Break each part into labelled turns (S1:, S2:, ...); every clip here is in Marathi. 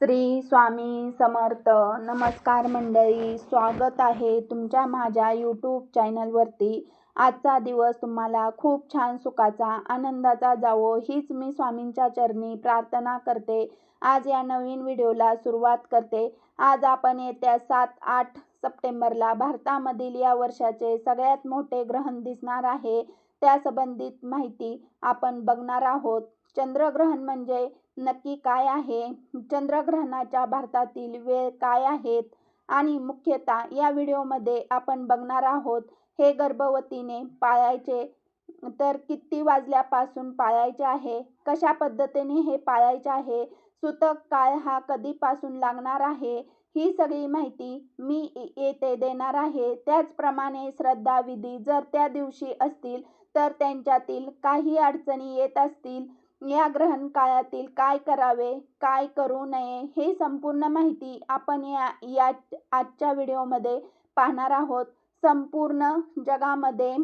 S1: श्री स्वामी समर्थ नमस्कार मंडळी स्वागत आहे तुमच्या माझ्या यूट्यूब चॅनलवरती आजचा दिवस तुम्हाला खूप छान सुखाचा आनंदाचा जावो हीच मी स्वामींच्या चरणी प्रार्थना करते. आज या नवीन व्हिडिओला सुरुवात करते. आज आपण येत्या सात आठ सप्टेंबरला भारतामधील या वर्षाचे सगळ्यात मोठे ग्रहण दिसणार आहे. त्या संबंधित माहिती आपण बघणार आहोत. चंद्रग्रहण म्हणजे नक्की काय आहे? चंद्रग्रहणाच्या भारतातील वेळ काय आहेत? आणि मुख्यतः या व्हिडिओमध्ये आपण बघणार आहोत हे गर्भवतीने पाळायचे तर किती वाजल्यापासून पाळायचे आहे? कशा पद्धतीने हे पाळायचे आहे? सुतक काळ हा कधीपासून लागणार आहे? ही सगळी माहिती मी येथे देणार आहे. त्याचप्रमाणे श्रद्धाविधी जर त्या दिवशी असतील तर त्यांच्यातील काही अडचणी येत असतील या ग्रहण काळातील काय करावे काय करू नये हे संपूर्ण माहिती आपण या या आजच्या व्हिडिओमध्ये पाहणार आहोत. संपूर्ण जगामध्ये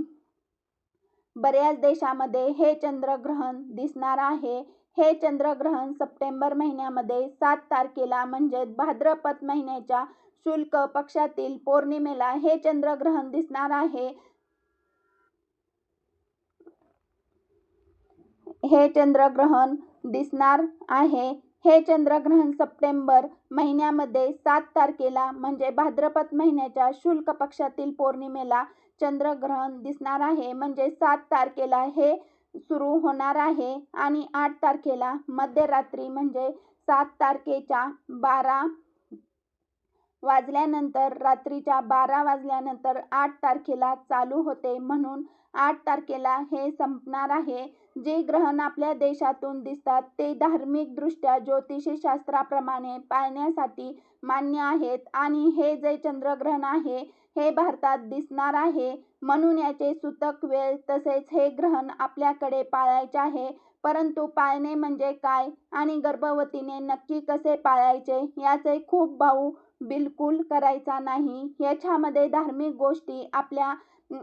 S1: बऱ्याच देशामध्ये हे चंद्रग्रहण दिसणार आहे. हे चंद्रग्रहण सप्टेंबर महिन्यामध्ये सात तारखेला म्हणजे भाद्रपद महिन्याच्या शुल्क पक्षातील पौर्णिमेला हे चंद्रग्रहण दिसणार आहे. हे चंद्रग्रहण दिसणार आहे. हे चंद्रग्रहण सप्टेंबर महिन्यामध्ये सात तारखेला म्हणजे भाद्रपद महिन्याच्या शुल्क पक्षातील पौर्णिमेला चंद्रग्रहण दिसणार आहे. म्हणजे सात तारखेला हे सुरू होणार आहे आणि आठ तारखेला मध्यरात्री म्हणजे सात तारखेच्या बारा वाजल्यानंतर रात्रीच्या बारा वाजल्यानंतर आठ तारखेला चालू होते. म्हणून आठ तारखेला हे संपणार आहे. जे ग्रहण आपल्या देशातून दिसतात ते धार्मिकदृष्ट्या ज्योतिषशास्त्राप्रमाणे पाळण्यासाठी मान्य आहेत. आणि हे जे चंद्रग्रहण आहे हे भारतात दिसणार आहे. म्हणून याचे सूतक वेळ तसेच हे ग्रहण आपल्याकडे पाळायचे आहे. परंतु पाळणे म्हणजे काय आणि गर्भवतीने नक्की कसे पाळायचे याचे खूप भाऊ बिलकुल करायचा नाही. याच्यामध्ये धार्मिक गोष्टी आपल्या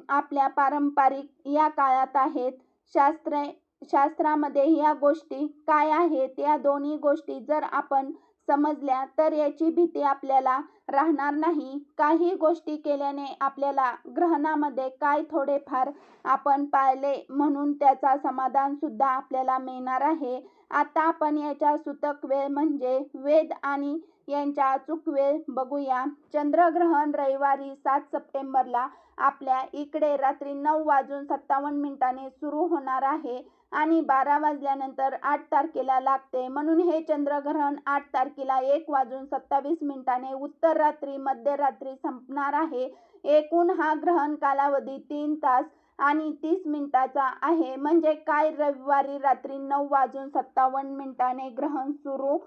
S1: आपल्या पारंपरिक या काळात आहेत. शास्त्र शास्त्रामध्ये या गोष्टी काय आहेत? या दोन्ही गोष्टी जर आपण समजल्या तर याची भीती आपल्याला राहणार नाही. काही गोष्टी केल्याने आपल्याला ग्रहणामध्ये काय थोडेफार आपण पाळले म्हणून त्याचा समाधान सुद्धा आपल्याला मिळणार आहे. आता आपण याच्या सूतक वेळ म्हणजे वेद आणि यांच्या अचूक वेळ बघूया. चंद्रग्रहण रविवारी सात सप्टेंबरला आपल्या इकडे रात्री नऊ वाजून सत्तावन्न मिनिटांनी सुरू होणार आहे आणि बारा वाजल्यानंतर आठ तारखेला लागते. म्हणून हे चंद्रग्रहण आठ तारखेला एक वाजून सत्तावीस मिनिटाने उत्तर रात्री मध्यरात्री संपणार आहे. एकूण हा ग्रहण कालावधी तीन तास आणि तीस मिनिटाचा आहे. म्हणजे काय रविवारी रात्री नऊ वाजून सत्तावन्न मिनिटाने ग्रहण सुरू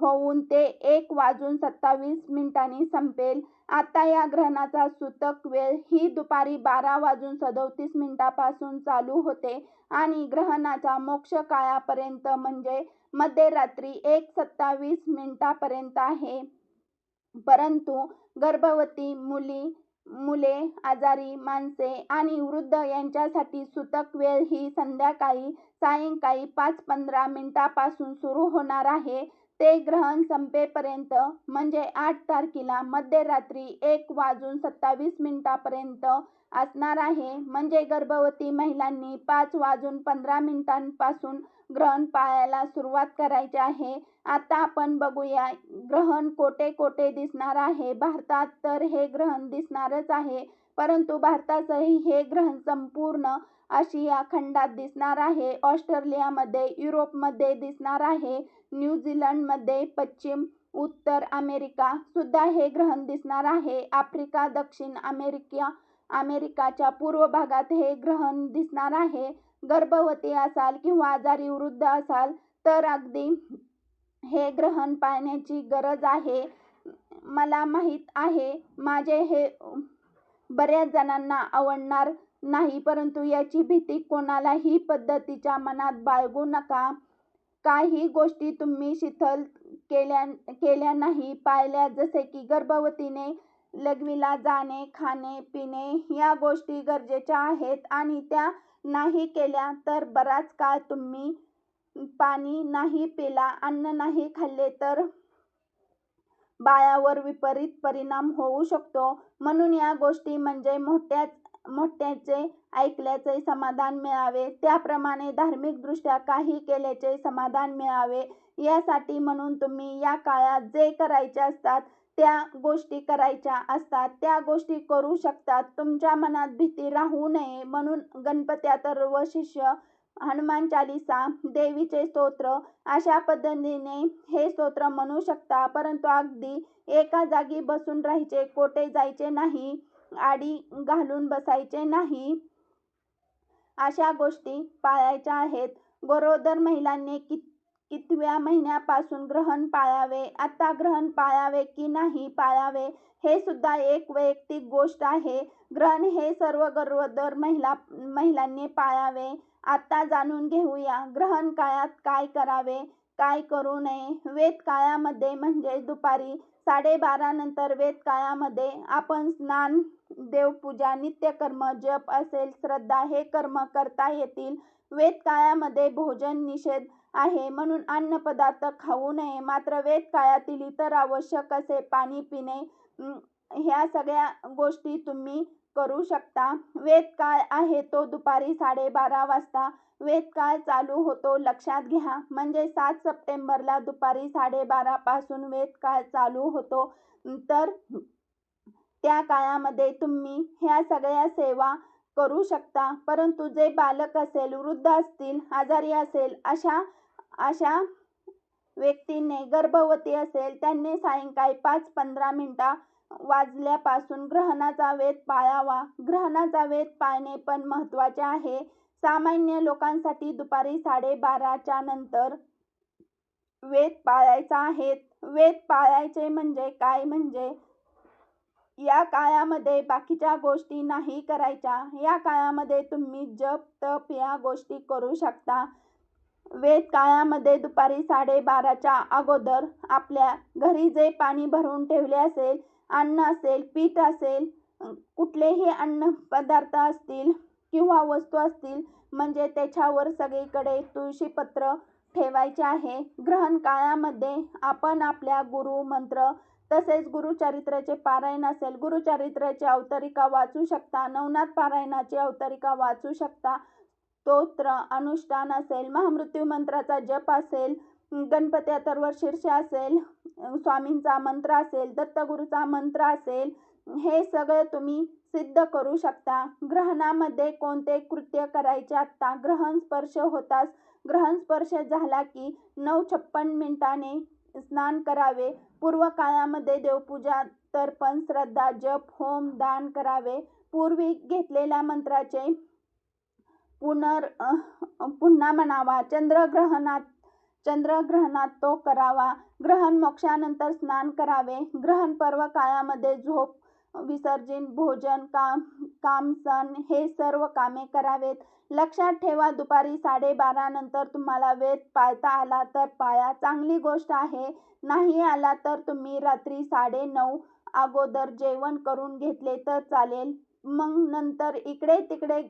S1: होऊन ते एक वाजून सत्तावीस मिनिटांनी संपेल. आता या ग्रहणाचा सूतक वेळ. ही दुपारी बारा वाजून सदोतीस मिनिटापासून चालू होते आणि ग्रहणाचा मोक्ष काळापर्यंत म्हणजे मध्यरात्री एक सत्तावीस मिनिटापर्यंत आहे. परंतु गर्भवती मुली मुले आजारी माणसे आणि वृद्ध यांच्यासाठी सूतक वेळ ही संध्याकाळी सायंकाळी पाच पंधरा मिनिटापासून सुरू होणार आहे. ते ग्रहण संपेपर्यंत म्हणजे आठ तारखेला मध्यरात्री एक वाजून सत्तावीस मिनिटापर्यंत असणार आहे. म्हणजे गर्भवती महिलांनी पाच वाजून पंधरा मिनिटांपासून ग्रहण पाळायला सुरुवात करायची आहे. आता आपण बघूया ग्रहण कोठे कोठे दिसणार आहे. भारतात तर हे ग्रहण दिसणारच आहे परंतु भारतासही हे ग्रहण संपूर्ण आशिया खंडात दिसणार आहे. ऑस्ट्रेलियामध्ये युरोपमध्ये दिसणार आहे. न्यूझीलंडमध्ये पश्चिम उत्तर अमेरिका सुद्धा हे ग्रहण दिसणार आहे. आफ्रिका दक्षिण अमेरिका अमेरिकाच्या पूर्व भागात हे ग्रहण दिसणार आहे. गर्भवती असाल किंवा आजारी वृद्ध असाल तर अगदी हे ग्रहण पाहण्याची गरज आहे. मला माहीत आहे माझे हे बऱ्याच जणांना आवडणार नाही परंतु याची भीती कोणालाही पद्धतीच्या मनात बाळगू नका. काही गोष्टी तुम्ही शिथिल केल्या केल्या नाही. पाळल्या जसे की गर्भवतीने लघवीला जाणे खाणे पिणे या गोष्टी गरजेच्या आहेत आणि त्या नाही केल्या तर बराच काळ तुम्ही पाणी नाही पिला अन्न नाही खाल्ले तर बाळावर विपरीत परिणाम होऊ शकतो. म्हणून या गोष्टी म्हणजे मोठ्याच मोठ्याचे ऐकल्याचे समाधान मिळावे. त्याप्रमाणे धार्मिकदृष्ट्या काही केल्याचे समाधान मिळावे. यासाठी म्हणून तुम्ही या काळात जे करायचे असतात त्या गोष्टी करायच्या असतात. त्या गोष्टी करू शकतात. तुमच्या मनात भीती राहू नये म्हणून गणपत्याथर्व शिष्य हनुमान चालिसा देवीचे स्तोत्र अशा पद्धतीने हे स्तोत्र म्हणू शकता. परंतु अगदी एका जागी बसून राहायचे कोठे जायचे नाही. आडी घालून बसायचे नाही. अशा गोष्टी पाळायच्या आहेत. गरोदर महिलांनी कित कितव्या महिन्यापासून ग्रहण पाळावे आता ग्रहण पाळावे की नाही पाळावे हे सुद्धा एक वैयक्तिक गोष्ट आहे. ग्रहण हे सर्व गरोदर महिला महिलांनी पाळावे. आता जाणून घेऊया ग्रहण काळात काय करावे काय करू नये. वेद काळामध्ये म्हणजे दुपारी साडेबारा नंतर वेद काळामध्ये आपण स्नान देवपूजा नित्यकर्म जप असेल श्रद्धा हे कर्म करता येतील. वेद काळामध्ये भोजन निषेध आहे म्हणून अन्न पदार्थ खाऊ नये. मात्र वेद काळातील इतर आवश्यक असे पाणी पिणे ह्या सगळ्या गोष्टी तुम्ही करू शकता. वेद काळ आहे तो दुपारी साडेबारा वाजता. वेद काळ चालू होतो लक्षात घ्या. म्हणजे सात सप्टेंबरला दुपारी साडेबारा पासून वेद काळ चालू होतो. तर त्या काळामध्ये तुम्ही ह्या सगळ्या सेवा करू शकता. परंतु जे बालक असेल वृद्ध असतील आजारी असेल अशा अशा व्यक्तीने गर्भवती असेल त्यांनी सायंकाळी पाच पंधरा मिनटा वाजल्यापासून ग्रहणाचा वेध पाळावा. ग्रहणाचा वेध पाळणे पण महत्त्वाचे आहे. सामान्य लोकांसाठी दुपारी साडेबाराच्या नंतर वेध पाळायचा आहे. वेद पाळायचे म्हणजे काय? म्हणजे या काळामध्ये बाकीच्या गोष्टी नाही करायच्या. या काळामध्ये तुम्ही जप तप या गोष्टी करू शकता. वेद काळामध्ये दुपारी साडेबाराच्या अगोदर आपल्या घरी जे पाणी भरून ठेवले असेल अन्न असेल पीठ असेल कुठलेही अन्न पदार्थ असतील किंवा वस्तू असतील म्हणजे त्याच्यावर सगळीकडे तुळशीपत्र ठेवायचे आहे. ग्रहण काळामध्ये आपण आपल्या गुरु मंत्र तसेच गुरुचरित्राचे पारायण असेल गुरुचरित्राची अवतरिका वाचू शकता नवनाथ पारायणाची अवतरिका वाचू शकता स्तोत्र अनुष्ठान असेल महामृत्यू मंत्राचा जप असेल गणपती अथर्व शीर्ष असेल स्वामींचा मंत्र असेल दत्तगुरूचा मंत्र असेल हे सगळं तुम्ही सिद्ध करू शकता. ग्रहणामध्ये कोणते कृत्य करायचे आत्ता? ग्रहण स्पर्श होताच. ग्रहण स्पर्श झाला की नऊ छप्पन मिनिटाने स्नान करावे. पूर्व काळामध्ये देवपूजा तर्पण श्रद्धा जप होम दान करावे. पूर्वी घेतलेल्या मंत्राचे पुनर पुन्हा म्हणावा. चंद्रग्रहणात चंद्रग्रहणात तो करावा. ग्रहण मोक्षानंतर स्नान करावे. ग्रहण पर्व काळामध्ये झोप विसर्जन भोजन काम काम सण हे सर्व कामे करावेत. लक्षात ठेवा दुपारी साडेबारा नंतर तुम्हाला वेद पाळता आला तर पाया चांगली गोष्ट आहे. नाही आला तर तुम्ही रात्री साडे नऊ अगोदर जेवण करून घेतले तर चालेल. मग नंतर इकडे तिकडे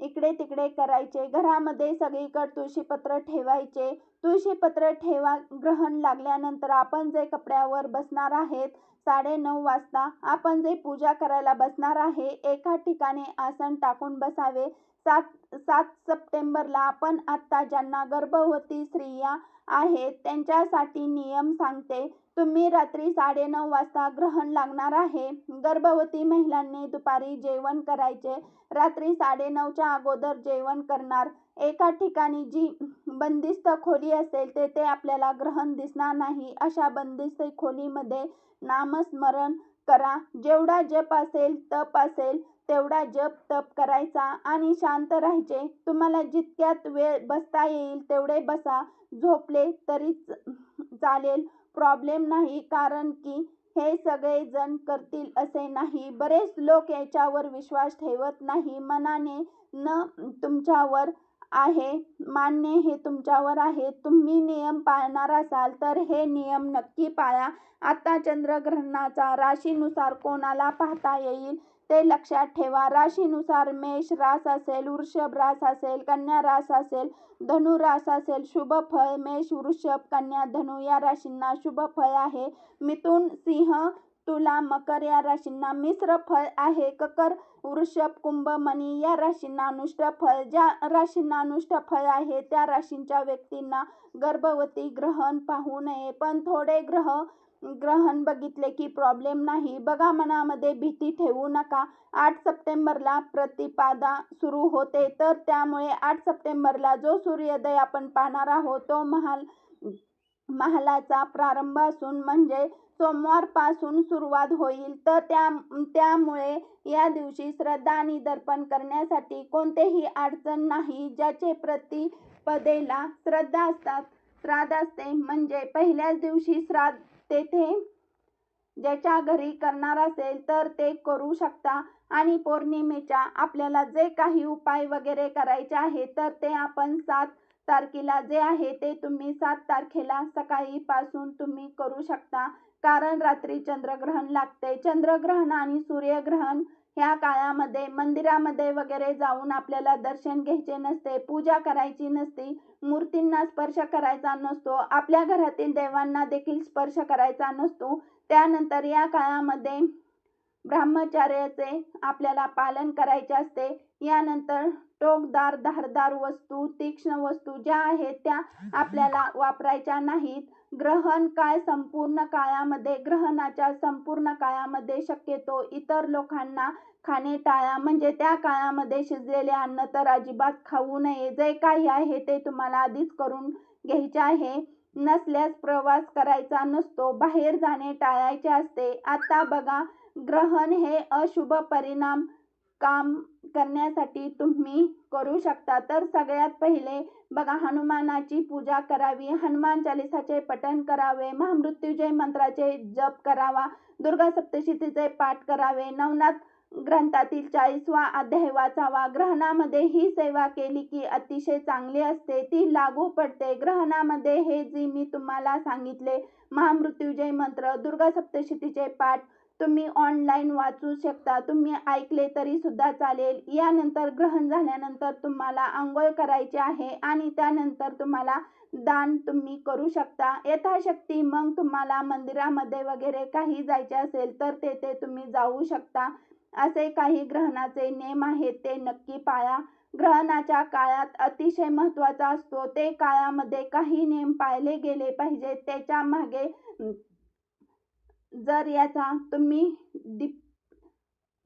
S1: इकडे तिकडे करायचे. घरामध्ये सगळीकडे तुळशीपत्र ठेवायचे. तुळशीपत्र ठेवा ग्रहण लागल्यानंतर आपण जे कपड्यावर बसणार आहेत साडे नऊ वाजता आपण जे पूजा करायला बसणार आहे एका ठिकाणी आसन टाकून बसावे. सात सात सप्टेंबरला आपण आत्ता ज्यांना गर्भवती स्त्रिया आहेत त्यांच्यासाठी नियम सांगते. तुम्ही रात्री साडेनऊ वाजता ग्रहण लागणार आहे. गर्भवती महिलांनी दुपारी जेवण करायचे. रात्री साडेनऊच्या अगोदर जेवण करणार. एका ठिकाणी जी बंदिस्त खोली असेल तेथे आपल्याला ग्रहण दिसणार नाही. अशा बंदिस्त खोलीमध्ये नामस्मरण करा. जेवढा जप असेल तप असेल तेवढा जप तप करायचा आणि शांत राहायचे. तुम्हाला जितक्यात वेळ बसता येईल तेवढे बसा. झोपले तरीच चालेल. प्रॉब्लेम नाही कारण की हे सगळे जण करतील असे नाही. बरेच लोक याच्यावर विश्वास ठेवत नाही. मनाने न तुमच्यावर आहे. मान्य हे तुमच्यावर आहे. तुम्ही नियम पाळणार असाल तर हे नियम नक्की पाळा. आता चंद्रग्रहणाचा राशीनुसार कोणाला पाहता येईल ते लक्षात ठेवा. राशीनुसार मेष रास असेल वृषभ रास असेल कन्या रास असेल धनु रास असेल शुभ फळ मेष वृषभ कन्या धनु या राशींना शुभ फळ आहे. मिथुन सिंह तुला मकर या राशींना मिश्र फळ आहे. ककर वृषभ कुंभ मनी या राशींना अनुष्ट फळ. ज्या राशींना अनुष्ट फळ आहे त्या राशींच्या व्यक्तींना गर्भवती ग्रहण पाहू नये. पण थोडे ग्रह ग्रहण बघितले की प्रॉब्लेम नाही. बघा मनामध्ये भीती ठेवू नका. आठ सप्टेंबरला प्रतिपादा सुरू होते. तर त्यामुळे आठ सप्टेंबरला जो सूर्योदय आपण पाहणार आहोत तो महाल महालाचा प्रारंभ असून म्हणजे सोमवारपासून सुरुवात होईल. तर त्या त्यामुळे या दिवशी श्रद्धा आणि दर्पण करण्यासाठी कोणतेही अडचण नाही ज्याचे प्रतिपदेला श्रद्धा असतात. श्राद्ध असते म्हणजे पहिल्याच दिवशी श्राद्ध तेथे ज्याच्या घरी करणार असेल तर ते करू शकता आणि पौर्णिमेच्या आपल्याला जे काही उपाय वगैरे करायचे आहे तर ते आपण सात तारखेला जे आहे ते तुम्ही सात तारखेला सकाळीपासून तुम्ही करू शकता. कारण रात्री चंद्रग्रहण लागते. चंद्रग्रहण आणि सूर्यग्रहण ह्या काळामध्ये मंदिरामध्ये वगैरे जाऊन आपल्याला दर्शन घ्यायचे नसते पूजा करायची नसते मूर्तींना स्पर्श करायचा नसतो आपल्या घरातील देवांना देखील स्पर्श करायचा नसतो. त्यानंतर या काळामध्ये ब्रह्मचार्याचे आपल्याला पालन करायचे असते. यानंतर टोकदार धारदार वस्तू तीक्ष्ण वस्तू ज्या आहेत त्या आपल्याला वापरायच्या नाहीत. ग्रहण काळ संपूर्ण काळामध्ये ग्रहणाच्या संपूर्ण काळामध्ये शक्यतो इतर लोकांना खाणे टाळा म्हणजे त्या काळामध्ये शिजलेले अन्न तर अजिबात खाऊ नये. जे काही आहे ते तुम्हाला आधीच करून घ्यायचे आहे. नसल्यास प्रवास करायचा नसतो बाहेर जाणे टाळायचे असते. आता बघा ग्रहण हे अशुभ परिणाम काम करण्यासाठी तुम्ही करू शकता. तर सगळ्यात पहिले बघा हनुमानाची पूजा करावी हनुमान चालिसाचे पठण करावे महामृत्युजय मंत्राचे जप करावा दुर्गा सप्तशतीचे पाठ करावे नवनाथ ग्रंथातील चाळीसवा अध्याय वाचावा. ग्रहणामध्ये ही सेवा केली की अतिशय चांगली असते ती लागू पडते. ग्रहणामध्ये हे जे मी तुम्हाला सांगितले महामृत्युजय मंत्र दुर्गा सप्तशतीचे पाठ तुम्ही ऑनलाईन वाचू शकता. तुम्ही ऐकले तरी सुद्धा चालेल. यानंतर ग्रहण झाल्यानंतर तुम्हाला आंघोळ करायची आहे आणि त्यानंतर तुम्हाला दान तुम्ही करू शकता. यथाशक्ती मग तुम्हाला मंदिरामध्ये वगैरे काही जायचे असेल तर तेथे तुम्ही जाऊ शकता. असे काही ग्रहणाचे नियम आहेत ते नक्की पाळा. ग्रहणाच्या काळात अतिशय महत्त्वाचा असतो. ते काळामध्ये काही नियम पाळले गेले पाहिजेत. त्याच्यामागे जर याचा तुम्ही डीप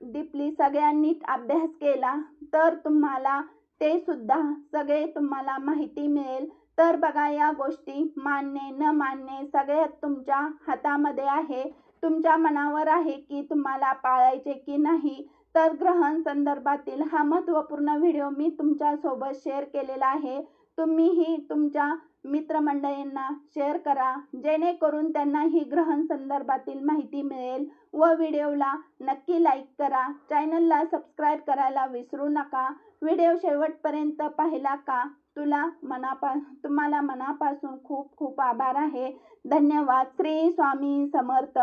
S1: डीपली सगळ्यांनी अभ्यास केला तर तुम्हाला ते सुद्धा सगळे तुम्हाला माहिती मिळेल. तर बघा या गोष्टी मानणे न मानणे सगळ्यात तुमच्या हातामध्ये आहे. तुमच्या मनावर आहे की तुम्हाला पाळायचे की नाही तर ग्रहण संदर्भातील हा महत्त्वपूर्ण व्हिडिओ मी तुमच्यासोबत शेअर केलेला आहे. तुम्हीही तुमच्या मित्रमंडळींना शेअर करा जेणेकरून त्यांना ही ग्रहण संदर्भातील माहिती मिळेल व व्हिडिओला नक्की लाईक करा. चॅनलला सबस्क्राईब करायला विसरू नका. व्हिडिओ शेवटपर्यंत पाहिला का? तुला मनापा तुम्हाला मनापासून खूप खूप आभार आहे. धन्यवाद. श्री स्वामी समर्थ.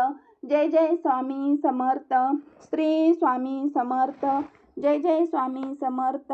S1: जय जय स्वामी समर्थ. श्री स्वामी समर्थ. जय जय स्वामी समर्थ.